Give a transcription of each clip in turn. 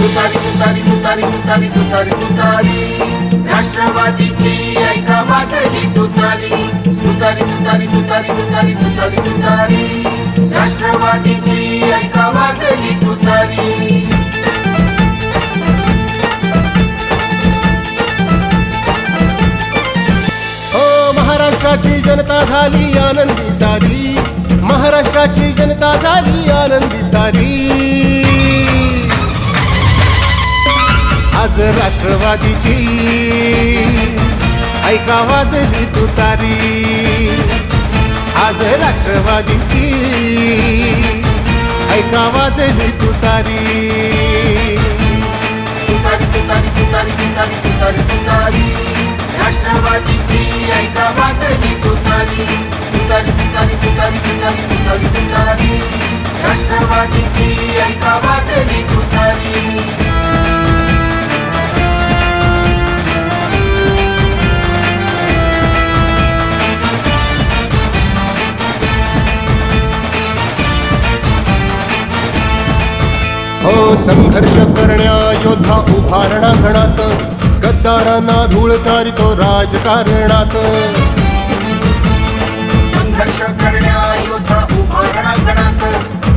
तुतारी तुतारी तुतारी तुतारी तुतारी तुतारी राष्ट्रवादीची ऐका वाजली तुतारी तुतारी तुतारी तुतारी तुतारी तुतारी तुतारी राष्ट्रवादीची ऐका वाजली तुतारी हो महाराष्ट्राची जनता झाली आनंदी सारी. महाराष्ट्राची जनता झाली आनंदी सारी. आज राष्ट्रवादीची. ऐका वाजली तुतारी आज राष्ट्रवादीची. ऐका वाजली तुतारी तुतारी तुतारी राष्ट्रवादीची ऐका वाजली तुतारी तुतारी तुतारी तुतारी तुतारी तुतारी तुतारी. राष्ट्रवादीची ऐका वाजली संघर्ष करण्या योद्धा उभा रणांगणात गद्दारांना धूळ चारितो राजकारणात. संघर्ष करण्या योद्धा उभा रणांगणात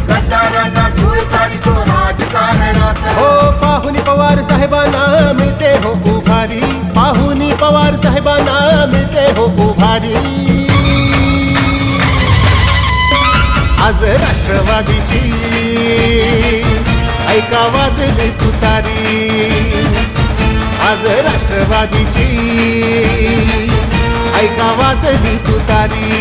गद्दारांना धूळ चालितो राजकारणात. हो पाहुनी पवार साहेबांना मिळते हो उभारी. पाहुनी पवार साहेबांना मिळते हो उभारी. आज राष्ट्रवादीची ऐका वाजले तुतारी. आज राष्ट्रवादीची. ऐका वाजली तुतारी.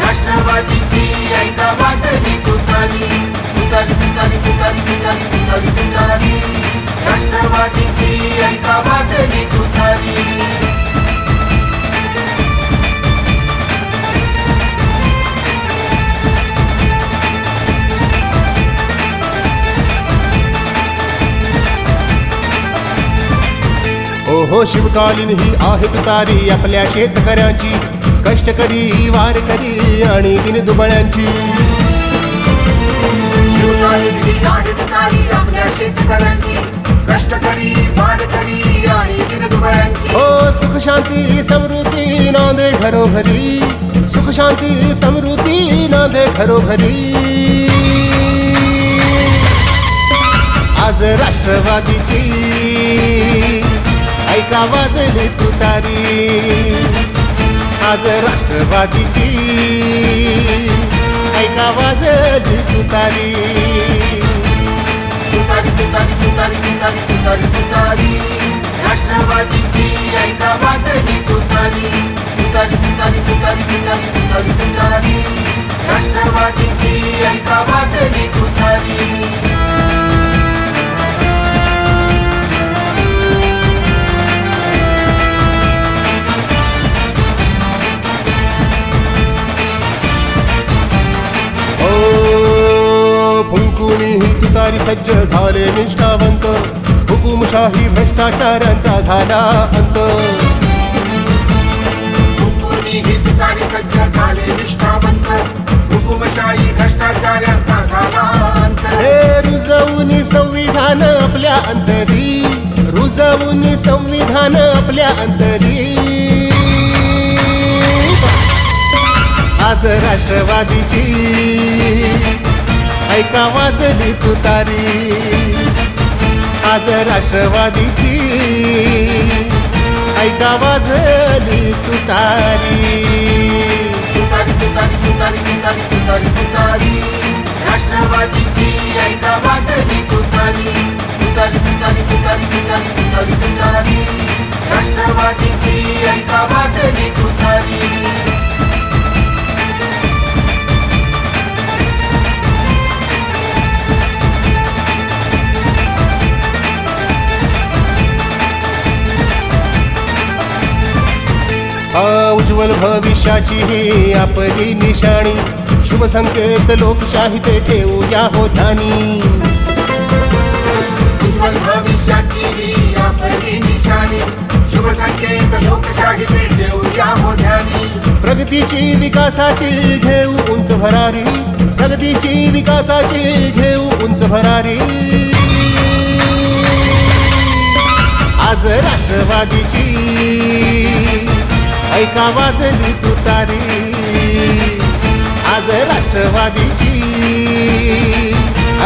राष्ट्रवादीची ऐका वाजली तुतारी तुतारी तुतारी तुतारी तुतारी. हो शिवकालीन ही आहे तुतारी आपल्या शेतकऱ्यांची. कष्टकरी वारकरी आणि दिन दुबळ्यांची. ही सुख शांती समृद्धी नांदे घरोघरी. सुख शांती समृद्धी नांदे घरोघरी. आज राष्ट्रवादीची वाजली आज राष्ट्रवादीची. ऐका वाजली तुतारी. तुतारी तुतारी तुतारी तुतारी तुतारी तुतारी. राष्ट्रवादीची ऐका वाजली तुतारी. तुतारी तुतारी तुतारी तुतारी तुतारी तुतारी. राष्ट्रवादीची ओ फुंकुनी ही तुतारी सज्ज झाले निष्ठावंत. हुकुमशाही भ्रष्टाचारांचा झाला अंत. कोणी तुतारी सज्ज झाले निष्ठावंत. हुकुमशाही भ्रष्टाचारांचा झाला अंत. हे रुजवून संविधान आपल्या अंतरी. रुजवून संविधान आपल्या अंतरी. आज राष्ट्रवादीची ऐका वाजली तुतारी. आज राष्ट्रवादीची. ऐका वाजली तुतारी. तुतारी तुतारी तुतारी तुतारी हा उज्ज्वल भविष्याची ही आपली निशाणी. शुभ संकेत लोकशाहीचे ठेवूया हो ध्यानी. उज्ज्वल भविष्याची ही आपली निशाणी. शुभ संकेत लोकशाहीचे ठेवूया हो ध्यानी. प्रगतीची विकासाची घेऊ उंच भरारी. प्रगतीची विकासाची घेऊ उंच भरारी. आज राष्ट्रवादीची ऐका वाजली तुतारी आज राष्ट्रवादीची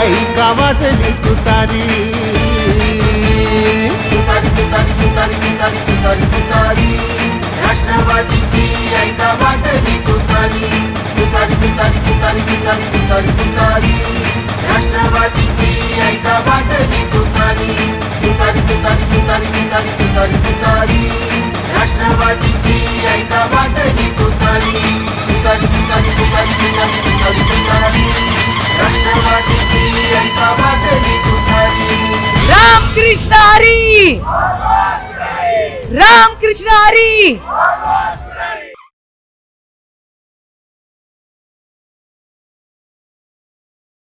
ऐका वाजली तुतारी तुतारी तुतारी तुतारी तुतारी तुतारी तुतारी राष्ट्रवादीची ऐका वाजली तुतारी तुतारी तुतारी तुतारी तुतारी तुतारी तुतारी राष्ट्रवादीची ऐका वाजली तुतारी तुतारी तुतारी तुतारी तुतारी तुतारी कृष्ण हरी! राम कृष्ण हरी!